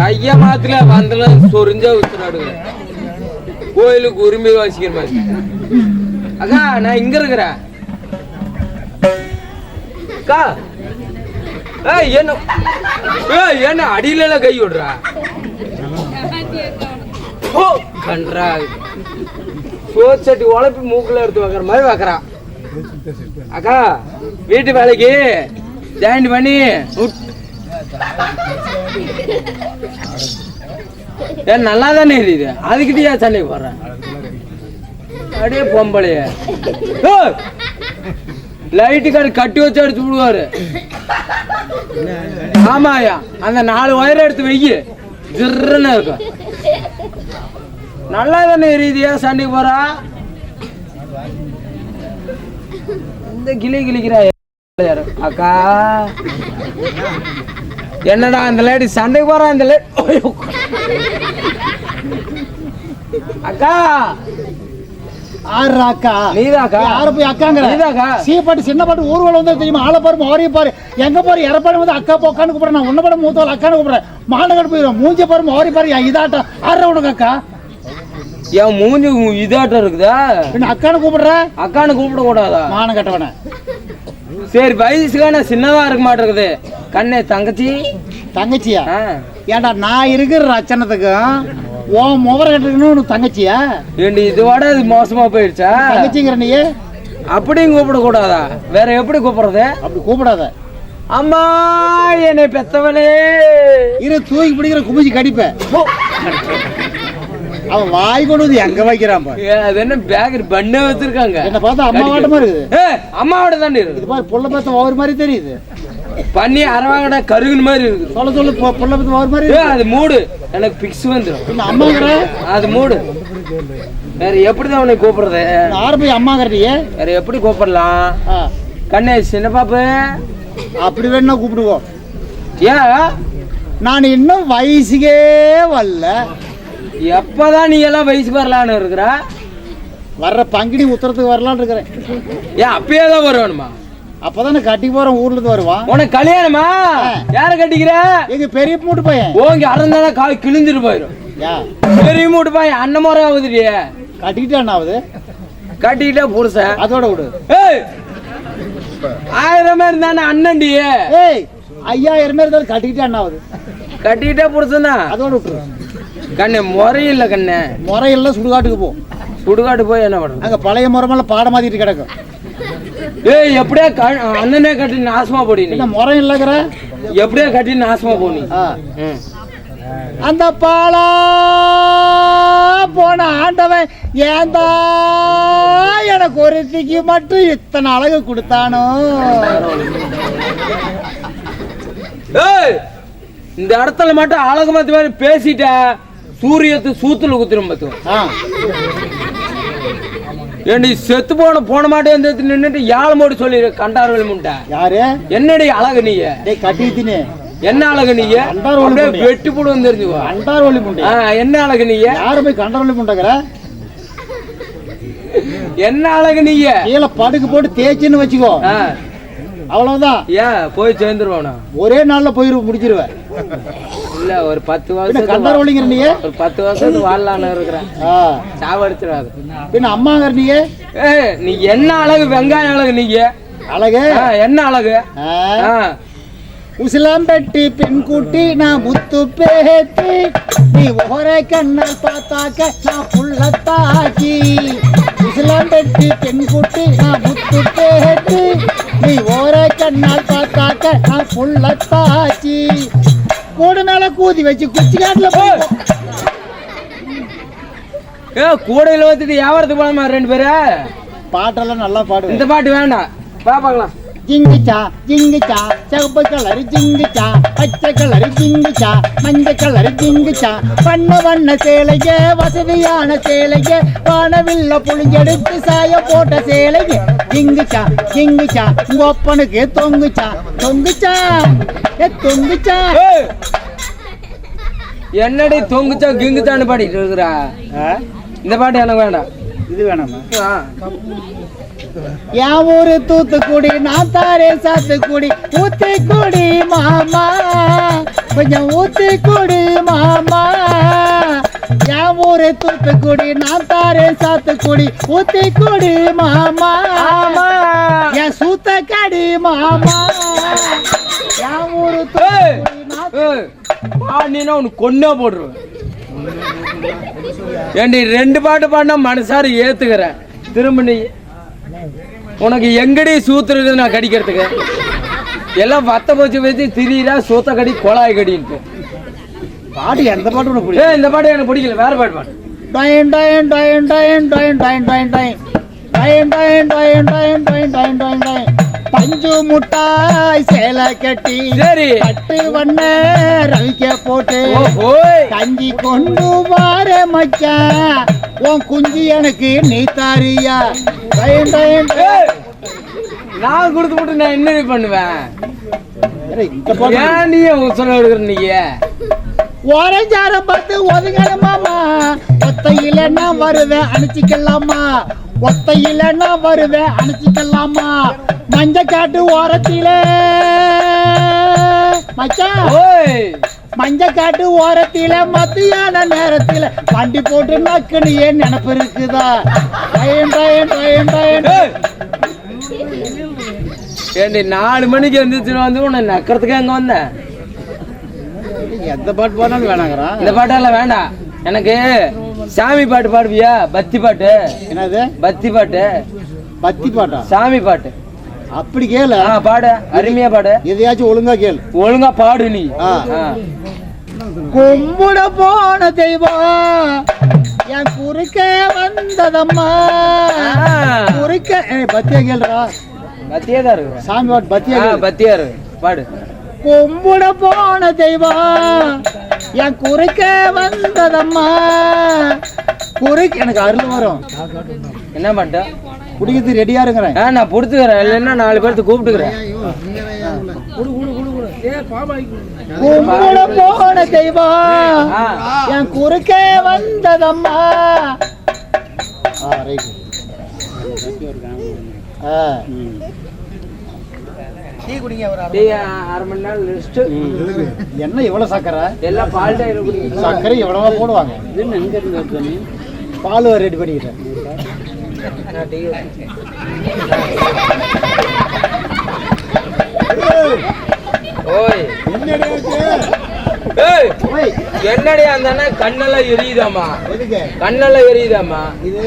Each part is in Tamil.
கைய மாத்துல வந்தல சொரிஞ்சா ஊத்துறாடு கோயிலுக்கு உரிமை வாசிக்கிற மாதிரி. அக்கா நான் இங்க இருக்கிறேன். அக்கா ஏய் என்ன ஏய் என்ன அடியில எல்லாம் கை விடுறா? ஓ, கன்றா. சோச்சட்டி உழப்பி மூக்குல எடுத்து வைக்கிற மாதிரி வைக்கிறா. அக்கா வீட்டு வேலைக்கு ஜாயின் பண்ணி ஏன் நல்லா தானே இருக்குது? அதுக்கிட்டே சண்டை போடுறேன் அப்படியே பொம்பளைய. லைட்டு கார்டு கட்டி வச்சு அடிச்சு விடுவாரு. ஆமாயா அந்த நாலு ஒயரை எடுத்து வெய்ய ஜிர்ன்னு இருக்கும் நல்லா தானே எரியுதியா சண்டைக்கு போறா? இந்த கிளி கிளிக்கிறா அக்கா. என்னடா அந்த லேடி சண்டைக்கு போறா இந்த லே ஐயோ. அக்கா. ஆறு அக்கா. நீதாக்கா. யார போய் அக்காங்கிற? நீதாக்கா. சீப்பாட்டு சின்ன பாட்டு ஊர்வலம் வந்து தெரியுமா? ஆளை பாரு மாறிய பாரு. எங்க பாரு எரப்பாடு வந்து அக்கா போக்கான்னு கூப்பிடுறேன். நான் உன்ன பாடு மூத்தவள் அக்கான்னு கூப்பிடுறேன். மாநகர் போயிடும் மூஞ்சி பாரு மாறி பாரு. இதாட்டம். ஆறு உனக்கு அக்கா. என் மூஞ்சி இதாட்டம் இருக்குதா? என்ன அக்கான்னு கூப்பிடுற? அக்கான்னு கூப்பிட கூடாதா மானம் கட்டவன. சரி வயசுக்கான சின்னதா இருக்க மாட்டேங்குது. கண்ணே தங்கச்சி? தங்கச்சியா? ஆ. ஏன்டா நான் இருக்கிற ரச்சனத்துக்கும் உன் முகர உனக்கு தங்கச்சியா? ஏண்டி இதோட இது மோசமா போயிடுச்சா? தங்கச்சிங்கிற நீ? அப்படியும் கூப்பிட கூடாதா வேற எப்படி கூப்பிடுறது? அப்படி கூப்பிடாத. அம்மா என்னை பெத்தவளே. இரு தூக்கி பிடிக்கிற குமிஞ்சி கடிப்ப. போ. அவன் வாய் கொண்டு வந்து எங்க வைக்கிறான் பாரு. அது என்ன பேக்கரி பண்ணே வச்சிருக்காங்க. என்ன பார்த்தா அம்மா வாட்டமா இருக்குது. ஏ அம்மாவோட தானே இருக்கு இது பாரு புள்ள பார்த்த ஒவ்வொரு மாதிரி தெரியுது. பண்ணி அரவாங்கடா கருகுன மாதிரி இருக்குது. சொல்ல சொல்ல புள்ள பார்த்த ஒவ்வொரு மாதிரி. அது மூடு. எனக்கு பிக்ஸ் வந்துடும் அம்மாங்கிற அது மூடு. வேற எப்படிதான் உன்னை கூப்பிடுறது? ஆறு போய் அம்மாங்கிற நீ வேற எப்படி கூப்பிடலாம்? கண்ணே சின்ன பாப்பு? அப்படி வேணா கூப்பிடுவோம். ஏன்? நான் இன்னும் வயசுக்கே வரல. எப்பதான் நீ எல்லாம் வயசுக்கு வரலான்னு இருக்கிற? வர்ற பங்குனி உத்தரத்துக்கு வரலான்னு இருக்கிறேன். ஏன் அப்பயே தான் வருவானுமா? அப்பதானே கட்டி போறேன் ஊர்ல இருந்து வருவான் உனக்கு கல்யாணமா? யார கட்டிக்கிற? எங்க பெரிய மூட்டு பையன். ஓங்கி அறந்தானே கால் கிழிஞ்சிட்டு போயிடும் பெரிய மூட்டு பாய் அண்ணன் முறை ஆகுதுடி. கட்டிக்கிட்டே என்ன ஆகுது? கட்டிக்கிட்டா புருஷன். அதோட விடு. ஏய் ஆயிரமே இருந்தானே அண்ணன்டி. ஏய் ஐயாயிரமே இருந்தாலும் கட்டிக்கிட்டே என்ன ஆகுது? கட்டிக்கிட்டா புருஷன் தான் அதோட விட்டுரு. கண்ணே முறையில்ல கண்ணே. முறையெல்லாம் சுடுகாட்டுக்கு போ. சுடுகாட்டு போய் என்ன பண்றது அங்க பழைய முறைமெல்லாம் பாடம் மாத்திட்டு கிடக்கும் ஏய் எப்படியா அண்ணனே கட்டி நாசமா போடி முறை இல்லைங்கிற? எப்படியா கட்டி நாசமா போ நீ. ஆ. ம். அந்த பாலா போன ஆண்டவன் ஏந்தா எனக்கு ஒருத்திக்கு மட்டும் இத்தனை அழகு கொடுத்தானோ? ஏய் இந்த இடத்துல மட்டும் அழகு மத்த மாதிரி பேசிட்ட. சூரியத்து சூத்துல குத்துரும் பத்தும் ஆ, ஏண்டி செத்து போன போன மாட்டே வந்து நின்னுட்டு யாழ் மோடி சொல்லி கண்டார்கள் முண்டா. யாரு? என்னடி அழகு டேய் கட்டித்தினே என்ன அழகு முண்டை. வெட்டி போடுவோம் தெரிஞ்சுக்கோ. கண்டார் ஒளி முண்டை என்ன அழகு நீய? யாரு போய் கண்டார் ஒளி முண்டைங்கிற? என்ன அழகு நீய? கீழே படுக்கு போட்டு தேய்ச்சின்னு வச்சுக்கோ. அவ்வளவுதான். ஏன் போய் சேர்ந்துருவானா? ஒரே நாள்ல போயிரு முடிச்சிருவேன். இல்ல ஒரு பத்து வருஷம் கண்டார் ஒளிங்கிற நீ ஒரு பத்து வருஷத்துக்கு வாழலான்னு இருக்கிறேன். சாவடிச்சிடாது. பின்ன அம்மாங்கிற நீ நீ என்ன அழகு வெங்காய அழகு நீங்க? அழகு? என்ன அழகு? உசிலம்பட்டி பெண் குட்டி நான் முத்து பேத்தி. நீ ஒரே கண்ணால் பார்த்தாக்க நான் புள்ளத்தாக்கி. உசிலம்பட்டி பெண் குட்டி நான் முத்து பேத்தி. நீ ஒரே கண்ணால் பார்த்தாக்க நான் புள்ளத்தாச்சி கூடு மேல கூதி வச்சு குச்சி காட்டுல போய் ஏ கூடையில வச்சுட்டு வியாபாரத்துக்கு போலாமா ரெண்டு பேரு? பாட்டெல்லாம் நல்லா பாடுவேன். இந்த பாட்டு வேண்டாம். வா பார்க்கலாம். ஜிங்குச்சா ஜிங்குச்சா சிவப்பு கலர் ஜிங்குச்சா பச்சை கலர் ஜிங்குச்சா மஞ்சள் கலர் ஜிங்குச்சா. வண்ண வண்ண சேலைய வசதியான சேலைய வானவில்ல புளிஞ்செடுத்து சாய போட்ட சேலைய. ஜிங்குச்சா ஜிங்குச்சா உங்க ஒப்பனுக்கு தொங்குச்சா. தொங்குச்சா? ஏ தொங்குச்சா? என்னடி தொங்குச்சா கிங்குச்சான்னு பாடிட்டு இருக்கிறா? இந்த பாட்டு எனக்கு வேண்டாம். இது வேணாமா. என் ஊரு தூத்துக்குடி நான் தாரே சாத்துக்குடி ஊத்திக்குடி மாமா. கொஞ்சம் ஊத்திக்குடி மாமா. என் ஊரு தூத்துக்குடி நான் தாரே சாத்துக்குடி ஊத்திக்குடி மாமா. என் சூத்தக்காடி மாமா. என் ஊரு பாடினா உனக்கு கொன்னே போட்டுருவேன் ஏண்டி ரெண்டு பாட்டு பாடினா மனசார ஏத்துக்கிறேன். திரும்ப நீ உனக்கு எங்கடி சூத்துறது நான் கடிக்கிறதுக்கு எல்லாம் வத்த போச்சு வச்சு திரியிறா சூத்த கடி குழாய் கடின்ட்டு பாட்டு எந்த பாட்டு உனக்கு பிடிக்கும் இந்த பாட்டு எனக்கு பிடிக்கல வேற பாட்டு பாடு டயன் டயன் டயன் டயன் டயன் டயன் டயன் டயன் டயன் டயன் டயன் டயன் டயன் டயன் டயன் டயன் பஞ்சு முட்டாய் சேலை கட்டி சரி. பட்டு வண்ண ரவிக்க போட்டு கஞ்சி கொண்டு வார மச்சான் உன் குஞ்சு எனக்கு நீ தாரியா. நான் கொடுத்து போட்டு நான் என்ன பண்ணுவேன்? ஏன் நீ உசுர எடுக்கிற நீ? ஓரஞ்சாரம் பார்த்து ஒதுங்கணும் மாமா ஒத்தையில நான் வருவேன் அனுச்சிக்கலாமா? ஒத்தையில நான் வருவேன் அனுச்சிக்கலாமா? மஞ்ச காட்டு ஓரத்தில. மச்சான் ஓய். மஞ்ச காட்டு ஓரத்தில மத்தியான நேரத்தில வண்டி போட்டு நக்குன்னு ஏன் நினப்பு இருக்குதா? டயன் டயன் டயன் ஏய். ஏண்டி நாலு மணிக்கு எந்திரிச்சு வந்து உன்னை நக்கிறதுக்கு எங்க வந்தேன் எந்த பாட்டு போனாலும் வேணாங்கிறான் இந்த பாட்டெல்லாம் வேண்டாம். எனக்கு சாமி பாட்டு பாடுவியா? பக்தி பாட்டு. என்னது? பக்தி பாட்டு. பத்தி பாட்டா? சாமி பாட்டு. அப்படி கேளு. ஆ பாடு. அருமையா பாடு. எதையாச்சும் ஒழுங்கா கேளு. ஒழுங்கா பாடு நீ. ஆ. ஆ. கும்பிட போன தெய்வம் என் குறுக்க வந்ததம்மா. குறுக்க பத்தியா கேளுடா. பத்தியே தான் இருக்கு சாமி பாட்டு பத்தியா பத்தியா இருக்கு பாடு. கும்பிட போன தெய்வம் என் குறுக்க வந்ததம்மா. குறுக்க எனக்கு அருள் வரும். என்ன பண்ணிட்ட குடிக்கிறது ரெடியா இருக்கிறேன் ஆ நான் பிடிச்சிக்கிறேன் இல்லைன்னா நாலு பேர்த்து கூப்பிட்டுக்கிறேன். கும்பிட போன தெய்வம். என் குறுக்க வந்ததம்மா. ஆ ரைட் ஆ. டீ அரை மணி நேரம். ரெஸ்ட் என்ன இவ்வளவு சக்கரை? எல்லாம் பால் சர்க்கரை எவ்வளவா போடுவாங்க. பால் ரெடி டீ ஓய். என்னடைய அந்த அண்ணா? கண்ணெல்லாம் எரியுதாமா கண்ணெல்லாம் எரியுதாமா இது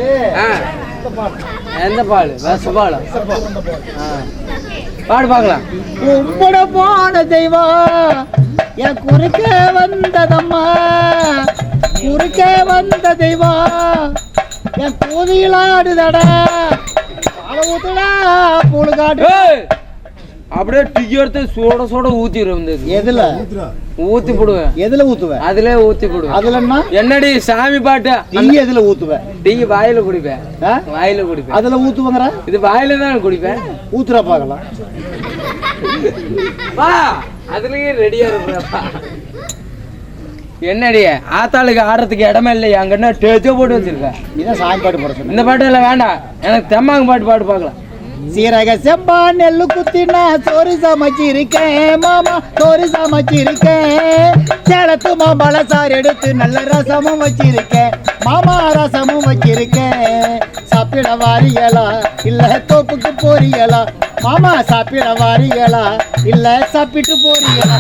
எந்த பால் வேச பால் பாடு? பாக்கலாம் உம்பட போன தெய்வா என் குறுக்க வந்ததம்மா. குறுக்க வந்த தெய்வா என் பால ஊத்துடா புழு காட்டு. ஏய் அப்படியே டீ எடுத்து சூட சூட ஊத்தி இருந்தது எதுல? ஊத்தி போடுவேன். எதுல ஊத்துவ? அதுல ஊத்தி போடுவேன். அதுலன்னா என்னடி சாமி பாட்டு? டீ எதுல ஊத்துவ? டீ வாயில குடிப்பேன். ஆ? வாயில குடிப்பேன். அதுல ஊத்துவங்கிற? இது வாயில தான் குடிப்பேன். ஊத்துறா பார்க்கலாம். வா அதுலயே ரெடியா இருப்பா என்னடி ஆத்தாளுக்கு ஆடுறதுக்கு இடமே இல்லையா அங்கன்னா டேச்சோ போட்டு வச்சிருக்க. இதான் சாமி பாட்டு போட சொன்னேன். இந்த பாட்டு எல்லாம் வேண்டாம். எனக்கு தெம்மாங்க பாட்டு பாட்டு பார்க்கலாம். சீரக செம்பா நெல்லு குத்தினா சோறு சமைச்சிருக்கேன் மாமா சோறு சமைச்சிருக்கேன். சேலத்து மாம்பழ சாறு எடுத்து நல்ல ரசமும் வச்சிருக்கேன் மாமா ரசமும் வச்சிருக்கேன். சாப்பிட வாரியலா இல்ல தோப்புக்கு போறீங்களா மாமா சாப்பிட வாரியலா இல்ல சாப்பிட்டு போறீங்களா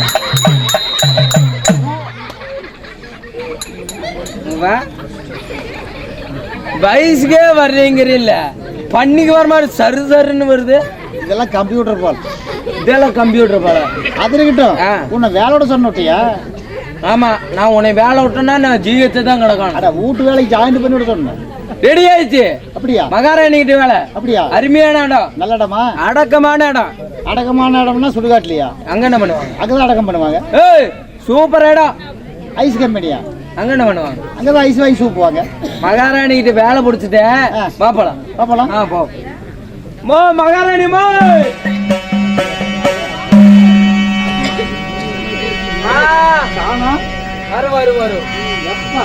வா. வயசுக்கே வர்றீங்கிறீல்ல. பண்ணிக்கு வர மாதிரி சரு சருன்னு வருது. இதெல்லாம் கம்ப்யூட்டர் போல் இதெல்லாம் கம்ப்யூட்டர் பாட அது இருக்கட்டும். உன்னை வேலையோட சொன்னியா ஆமா நான் உன்னை வேலை விட்டேன்னா நான் ஜீவத்தை தான் கிடக்கணும். அட வீட்டு வேலைக்கு ஜாயின் பண்ணி விட சொன்னேன். ரெடி ஆயிடுச்சு. அப்படியா? மகாராணிகிட்ட வேலை. அப்படியா? அருமையான இடம். நல்ல இடமா? அடக்கமான இடம். அடக்கமான இடம்னா சுடுகாட்லையா அங்க என்ன பண்ணுவாங்க? அங்கதான் அடக்கம் பண்ணுவாங்க. ஏய் சூப்பர் இடம். ஐஸ் கம்பெனியா அங்க என்ன பண்ணுவாங்க? அங்கதான் ஐஸ் வாங்கி சூப்புவாங்க மகாராணி கிட்ட வேலை பிடிச்சிட்டேன். பாப்பலாம் பாப்பலாம் ஆ போ. மோ மகாராணி மோ! ஆ, காணோம் வரு வரு வரு எப்பா?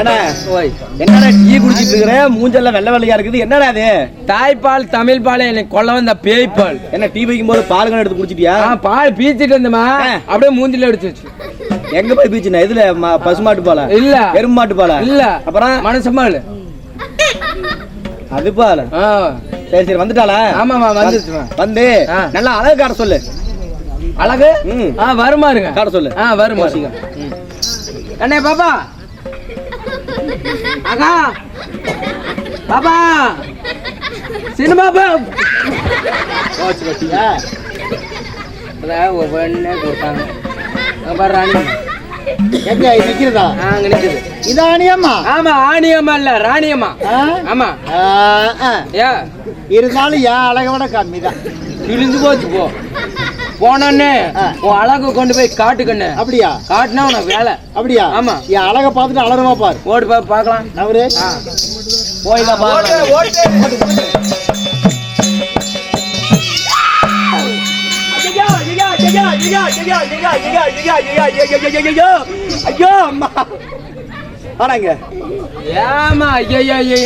ஏன்னா என்னடா டீ குடிச்சிட்டு இருக்கிற? மூஞ்செல்லாம் வெள்ளை வெள்ளையா இருக்குது. என்னடா அது தாய்ப்பால் தமிழ் பால் எனக்கு கொல்ல வந்த பேய்ப்பால். என்ன டீ வைக்கும் போது பால் எடுத்து குடிச்சிட்டியா? பால் பீச்சிட்டு இருந்தமா. அப்படியே மூஞ்சில எடுத்து வச்சு. எங்க போய் பீச்சுனா? இதுல பசுமாட்டு பாலா? இல்ல. எருமை மாட்டு பாலா? இல்ல. அப்புறம்? மனசு பால் அது பால்? ஆ. சரி சரி வந்துட்டாளா? ஆமாமா வந்து. ஆ. நல்லா அழகு காட்ட சொல்லு. அழகு. ஆ வருமாருங்க காட்ட சொல்லு. ஆ வருமா. அண்ணே பாப்பா. அக்கா. பாப்பா. சினிமா போச்சு? அதான் ஒவ்வொன்னே கொடுத்தாங்க. பாரு ராணி. எங்க? இது நிக்கிறதா? அங்க நிக்குது. இதானியம்மா ஆமா ஆணியம்மா இல்ல ராணியம்மா. ஆமா. இருந்தாலும் என் அழகை விட கம்மி தான் கிழிஞ்சு போச்சு போ. போனோன்னே. உன் அழகு கொண்டு போய் காட்டுக்கண்ணு அப்படியா காட்டுனா உனக்கு வேலை அப்படியா ஆமா. என் அழகை பார்த்துட்டு அலறுவா பாரு ஓடி போய் பார்க்கலாம் அவரு. போய் தான் பாரு ஐயோ அம்மா ஆனாங்க. ஏமா ஐயா ஐயா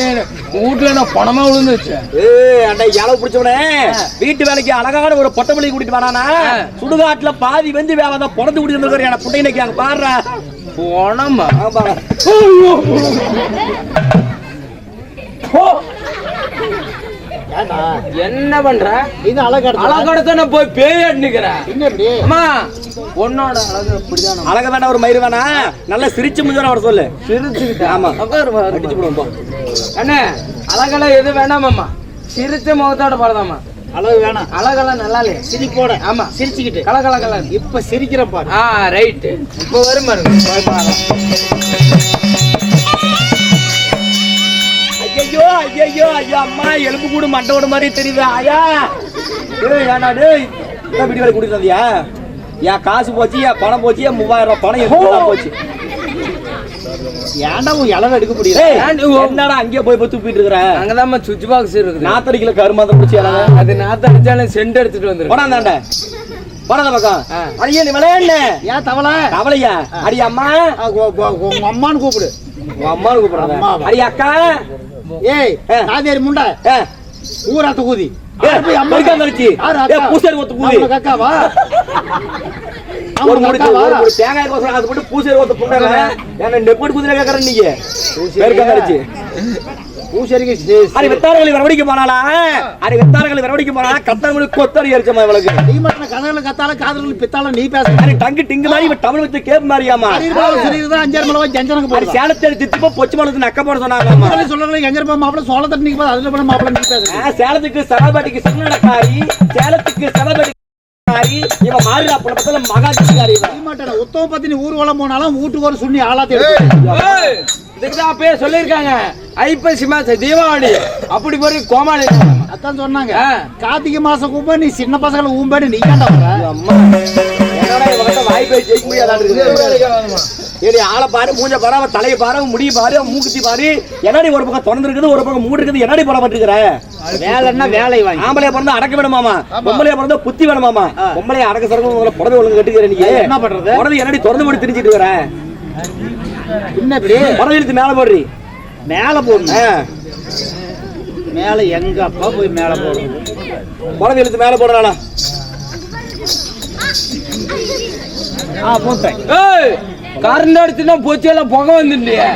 வீட்டுல நான் பணமா விழுந்துச்சு ஏய் அண்டா இளவு பிடிச்சவனே. வீட்டு வேலைக்கு அழகான ஒரு பொட்டமல்லி கூட்டிட்டு வரானா ஆ. சுடுகாட்டுல பாதி வெந்து வேலை தான் பிறந்து குடி இருந்திருக்காரு என புட்டைக்கு அங்க பாடுறா. பணமா ஆமா என்ன பண்ற? இது அழகு அழகடத்தான போய் பேய் அடிக்கிறேன் என்ன இப்படி? அம்மா உன்னோட அழகு அப்படிதான் அழக வேண்டாம் ஒரு மயிறு வேணா நல்லா சிரிச்சு முடிஞ்சா அவர் சொல்லு. சிரிச்சுக்கிட்டேன் ஆமா. அடிச்சு விடுவோம் போ. அண்ணே அழகெல்லாம் எது வேணாமாம்மா. சிரிச்ச முகத்தோட பாருதாம்மா அழகு வேணாம். அழகெல்லாம் நல்லா இல்லையா. சிரிப்போட ஆமா. சிரிச்சுக்கிட்டு. கல கல கல இப்ப சிரிக்கிற பாரு. ஆ ரைட்டு இப்போ வரும் பாருங்க ஐயோ ஐயோ ஐயோ அம்மா எலும்பு கூடு மண்டை ஓட மாதிரி தெரியுது. ஐயா ஏய் ஏன்டா டேய் என்ன வீடியோ கூட்டிட்டு வந்தியா? என் காசு போச்சு என் பணம் போச்சு என் மூவாயிரம் ரூபாய் பணம் எடுத்து போச்சு? ஏன்டா உன் இளவு எடுக்க முடியல? என்னடா அங்கேயே போய் போய் துப்பிட்டு இருக்கிற? அங்கதாம்மா சுவிட்ச் பாக்ஸ் இருக்குது. நாத்தடிக்கல கருமாந்தம் பிடிச்சி இளவ. அது நாத்த அடிச்சாலும் சென்ட் எடுத்துட்டு வந்துருக்கு போனாந்தாண்ட போனாத பக்கம். ஆ. அடியே நீ விளையாடுன. ஏன் தவளை? கவலையா அடி அம்மா. அம்மான்னு கூப்பிடு. கூப்பிடுறத அம்மாவா? அடி அக்கா. ஏய். காதேரி முண்டை. ஊரா தொகுதி ஏ, மறுக்கா மறுச்சி. ஏ, பூசாரி ஒத்து கூதி. அக்காவா ஒரு முடி ஒரு முடி தேங்காய் கோசம் அது போட்டு பூசேரி ஒருத்த புண்டாங்க என்ன நெப்படி குதிரை கேக்குறேன் நீங்க? பெருக்கா கழிச்சு பூசரிக்கு வெத்தாரங்களை வரவடிக்க போனாலா அடி வெத்தாரங்களை வரவடிக்க போனாலா கத்தாங்களுக்கு கொத்தடி அடிச்சமா இவளுக்கு? கதவுல கத்தால காதல பித்தால நீ பேச. டங்கு டிங்கு மாதிரி இவன் தமிழ் வச்சு கேப் மாதிரியாமா சொல்லிருந்தா அஞ்சாறு மலை ஜஞ்சனுக்கு அடி போடுறா சேலத்தை தித்திப்போ பொச்சு மலத்து நக்க போட சொன்னாங்கம்மா முதல்ல சொல்றாங்க எங்க இருப்பா மாப்பிள சோள தண்ணி நிக்க அதுல பண்ண மாப்பிள நீ ஆ, சேலத்துக்கு சரபாட்டிக்கு சின்னடக்காரி சேலத்துக்கு சரபாட்டிக்காரி இவன் மாறிடா போன பத்தில மகாஜிக்காரி இவன் நீ மாட்டேன் உத்தம பத்தி நீ ஊர்வலம் போனாலும் வீட்டுக்கு ஒரு சுண்ணி எடுத்து ஏய், இதுக்குதான் அப்பயே சொல்லியிருக்காங்க ஐப்பசி மாசம் தீபாவளி அப்படி போய் கோமாளி அதான் சொன்னாங்க. கார்த்திகை மாசம் கூப்ப நீ சின்ன பசங்களை ஊம்பாடி நீ ஏன்டா வர அம்மா என்னடா இவன்கிட்ட வாய்ப்பே ஜெயிக்க முடியாதா ஏடி ஆளை பாரு மூஞ்ச பாரு அவன் தலையை பாரு அவன் முடிய பாரு அவன் மூக்குத்தி பாரு. என்னடி ஒரு பக்கம் திறந்து இருக்குது ஒரு பக்கம் மூடு இருக்குது என்னடி போட மாட்டிருக்கிற? வேலைன்னா வேலை வாங்கி. ஆம்பளைய பிறந்தா அடக்க வேணுமாமா பொம்பளைய பிறந்தா புத்தி வேணுமாமா பொம்பளைய அடக்க சரக்கு உங்களை புடவை ஒழுங்கு கட்டுக்கிற நீங்க என்ன பண்றது? புடவை என்னடி திறந்து போட்டு திரிஞ்சிட்டு இருக்கிற என்ன இப்படி? புடவை இழுத்து மேல போடுறி. மேல போடணும். மேல எங்க அப்பா போய் மேல போடணும்? புடவை இழுத்து மேல போடுறானா ஆ போட்டேன். ஏய்! கரண்ட் அடிச்சுனா போச்சு எல்லாம் புகை வந்துட்டியே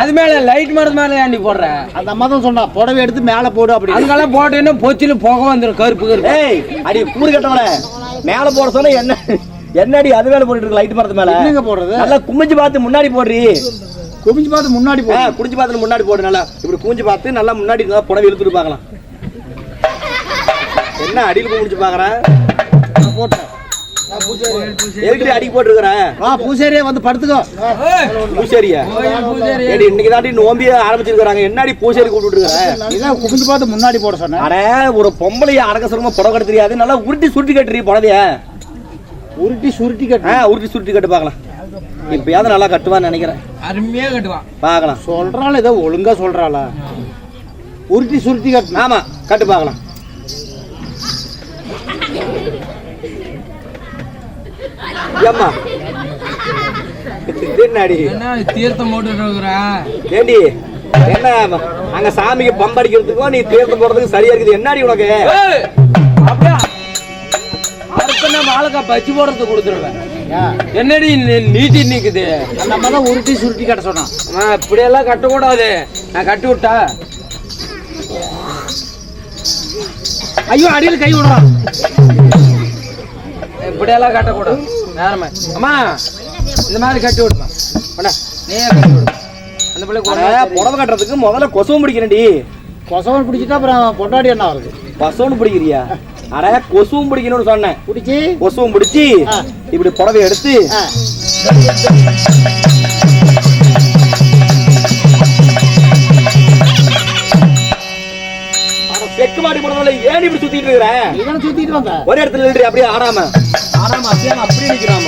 அது மேல லைட் மரத்து மேல ஏண்டி போடுற? அந்த அம்மா தான் சொன்னா புடவை எடுத்து மேல போடு அப்படி அங்கெல்லாம் போட்டேன்னா பொச்சில புகை வந்துடும் கருப்பு கருப்பு. ஏய் அடி கூறு கட்டவன மேல போட சொன்னா என்ன என்னடி அது மேல போட்டுட்டு இருக்க லைட் மரத்து மேல? என்னங்க போடுறது? நல்லா குமிஞ்சு பார்த்து முன்னாடி போடுறி. குமிஞ்சு பார்த்து முன்னாடி போடு. குடிஞ்சு பார்த்து முன்னாடி போடு நல்லா. இப்படி குமிஞ்சு பார்த்து நல்லா முன்னாடி இருந்தா புடவை இழுத்துட்டு பார்க்கலாம். என்ன அடியில் பாக்குறேன் நான் போட்டேன். எதுக்கு அடி போட்டுருக்கிற? வா பூசேரியே வந்து படுத்துக்கோ. பூசேரிய. ஏடி இன்னைக்கு தாண்டி நோம்பிய ஆரம்பிச்சிருக்காங்க என்னடி பூசேரி கூப்பிட்டு இருக்கிற இதான் குமிஞ்சு பார்த்து முன்னாடி போட சொன்னேன். அட ஒரு பொம்பளைய அடக்க சொல்லுமா புடவை கட்ட தெரியாது. நல்லா உருட்டி சுருட்டி கட்டுறீ புடவைய உருட்டி சுருட்டி கட்டு. ஆ உருட்டி சுருட்டி கட்டு பார்க்கலாம். இப்பயாவது நல்லா கட்டுவான்னு நினைக்கிறேன். அருமையா கட்டுவான். பார்க்கலாம். சொல்றாள் ஏதோ ஒழுங்கா சொல்றாளா? உருட்டி சுருட்டி கட்டு. ஆமா கட்டு பார்க்கலாம். ஏம்மா? என்ன தீர்த்தம் இருக்கிறேன் ஏண்டி? என்ன அங்க சாமிக்கு பம்படிக்கிறதுக்கும் நீ தீர்த்தம் போடுறதுக்கு சரியா இருக்குது. என்னடி உனக்கு? வாழைக்காய் பச்சி போடுறது கொடுத்துருவேன். என்னடி நீட்டி நிக்குது? அந்த அம்மா தான் உருட்டி சுருட்டி கட்ட சொன்னான் இப்படியெல்லாம் கட்டக்கூடாது. நான் கட்டி விட்டா? ஐயோ அடியில் கை விடுறான் இப்படியெல்லாம் கட்டக்கூடாது. நேரமே. அம்மா இந்த மாதிரி கட்டி விடுவேன் பண்ண நீயே கட்டி விடு. அந்த பிள்ளை அட, புடவை கட்டுறதுக்கு முதல்ல கொசுவும் பிடிக்கிறேன்டி. கொசவன் பிடிச்சிட்டா அப்புறம் பொண்டாடி என்ன வருது கொசுவும் பிடிக்கிறியா? அட கொசுவும் பிடிக்கணும்னு சொன்னேன். பிடிச்சி? கொசுவும் பிடிச்சி. இப்படி புடவை எடுத்து செக்கு மாடி புடவை ஏன் இப்படி சுத்திட்டு இருக்கிற? சுத்திட்டு வந்த. ஒரே இடத்துல அப்படியே ஆடாம? அப்படியே நிக்கிறாம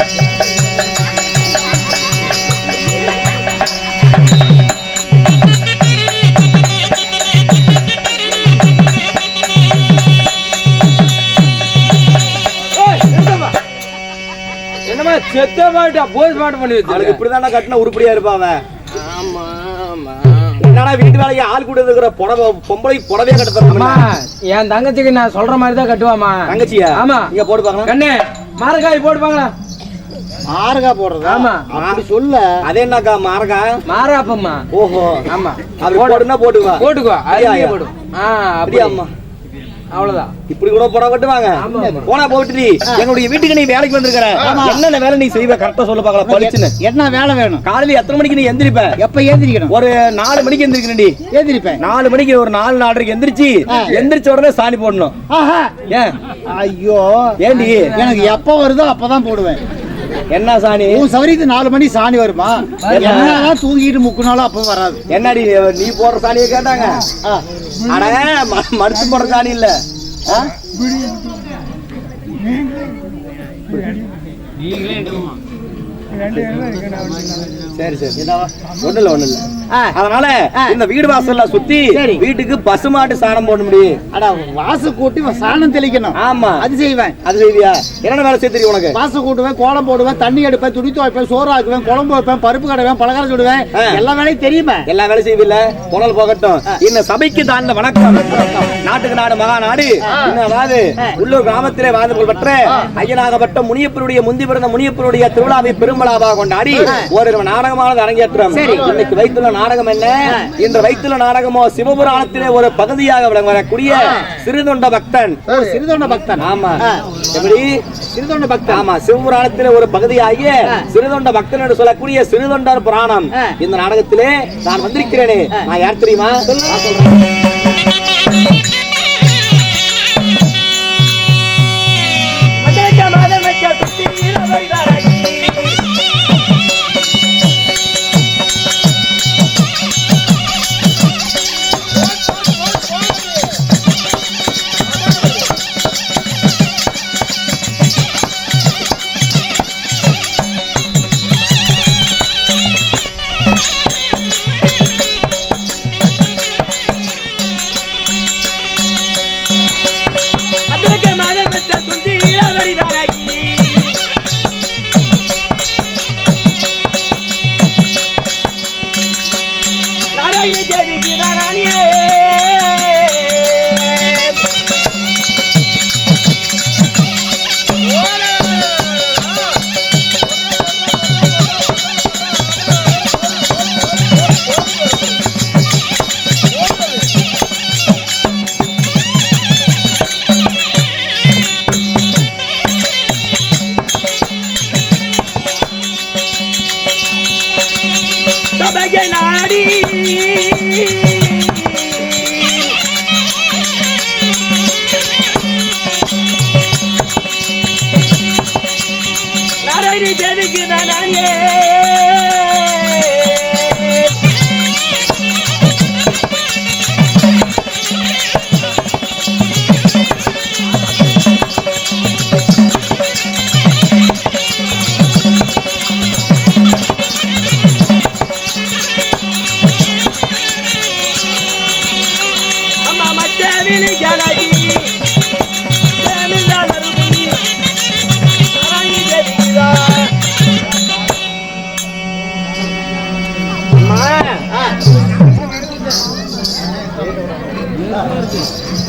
ஏய், நிறுத்தம்மா. என்னம்மா செத்த மாட்டா போஸ் மாட்டு பண்ணி இப்படிதானே கட்டின உருப்படியா இருப்பான் ஆமா ஆமா. என்னடா வீட்டு வேலைக்கு ஆள் கூட இருக்கிற புடவை பொம்பளை புடவையா கட்ட அம்மா தரமா என் தங்கச்சிக்கு நான் சொல்ற மாதிரி தான் கட்டுவாமா தங்கச்சியா? ஆமா. இங்க போட்டு பாக்கலாம் கண்ணு. மாரக்காய் போடுவாங்களா? ஆறுகா போடுறதா? ஆமா. அப்படி சொல்ல. அது என்னக்கா மாறக்கா மாறாப்பம்மா ஓஹோ. ஆமா. அப்படி போடுனா போட்டுக்குவா. போட்டுக்கோ அப்படியா, அதுலயே ஐயா? போடு ஆ அப்படியா அம்மா அவ்வளவுதான். இப்படி கூட புடவை கட்டுவாங்க. போனா போட்டு நீ. எங்களுடைய வீட்டுக்கு நீ வேலைக்கு வந்திருக்கிற. என்னென்ன வேலை நீ செய்வ? கரெக்டா சொல்ல பாக்கலாம் பளிச்சுன்னு என்ன வேலை வேணும்? காலையில எத்தனை மணிக்கு நீ எந்திரிப்ப? எப்ப ஏந்திரிக்கணும் ஒரு நாலு மணிக்கு எந்திரிக்கணும்டி ஏந்திரிப்பேன் நாலு மணிக்கு ஒரு நாலு நாலரைக்கு எந்திரிச்சு. எந்திரிச்ச உடனே சாணி போடணும். ஆஹா. ஏன்? ஐயோ. ஏண்டி எனக்கு எப்ப வருதோ அப்பதான் போடுவேன். என்ன சாணி? உன் சௌரியத்து நாலு மணி சாணி வருமா? என்னதான் தூங்கிட்டு முக்குனாலும் அப்ப வராது. என்னடி நீ போடுற சாணியை கேட்டாங்க. ஆ, அட ம- மனுஷன் போடுற சாணி இல்ல. ஆ? சரி சரி. ஒண்ணு இல்ல ஒண்ணு இல்ல. அதனால. இந்த வீடு வாசல்ல சுத்தி. வீட்டுக்கு பசுமாட்டு சாணம் போட முடியும் அட வாசு கூட்டி சாணம் தெளிக்கணும். ஆமா. அது செய்வேன். அது செய்வியா? என்னென்ன வேலை செய்ய தெரியும் உனக்கு? வாசு கூட்டுவேன் கோலம் போடுவேன் தண்ணி எடுப்பேன் துணி துவைப்பேன் சோறு ஆக்குவேன் குழம்பு வைப்பேன் பருப்பு கடைவேன் பலகாரம் சுடுவேன். எல்லா வேலையும் தெரியுமே. எல்லா வேலையும் செய்வில்ல? புனல் போகட்டும். இந்த சபைக்கு தாண்ட வணக்கம். நாட்டுக்கு நாடு மகா நாடு அதாவது உள்ளூர் கிராமத்திலே வாழ்ந்து புகழ்பெற்ற ஐயனாகப்பட்ட முனியப்பனுடைய முந்தி பிறந்த முனியப்பனுடைய திருவிழாவை பெருமளாவாக கொண்டாடி ஒரு நாடகமானது அரங்கேற்றம். இன்னைக்கு வைத்துள்ள நாடகம் என்ன இன்று வைத்துள்ள நாடகமோ சிவபுராணத்திலே ஒரு பகுதியாக விளங்க வரக்கூடிய சிறுதொண்ட பக்தன். சிறுதொண்ட பக்தன். ஆமா. எப்படி? சிறுதொண்ட பக்தன். ஆமா சிவபுராணத்திலே ஒரு பகுதியாகிய சிறுதொண்ட பக்தன் என்று சொல்லக்கூடிய சிறுதொண்டர் புராணம். இந்த நாடகத்திலே நான் வந்திருக்கிறேனே. நான் யார் தெரியுமா?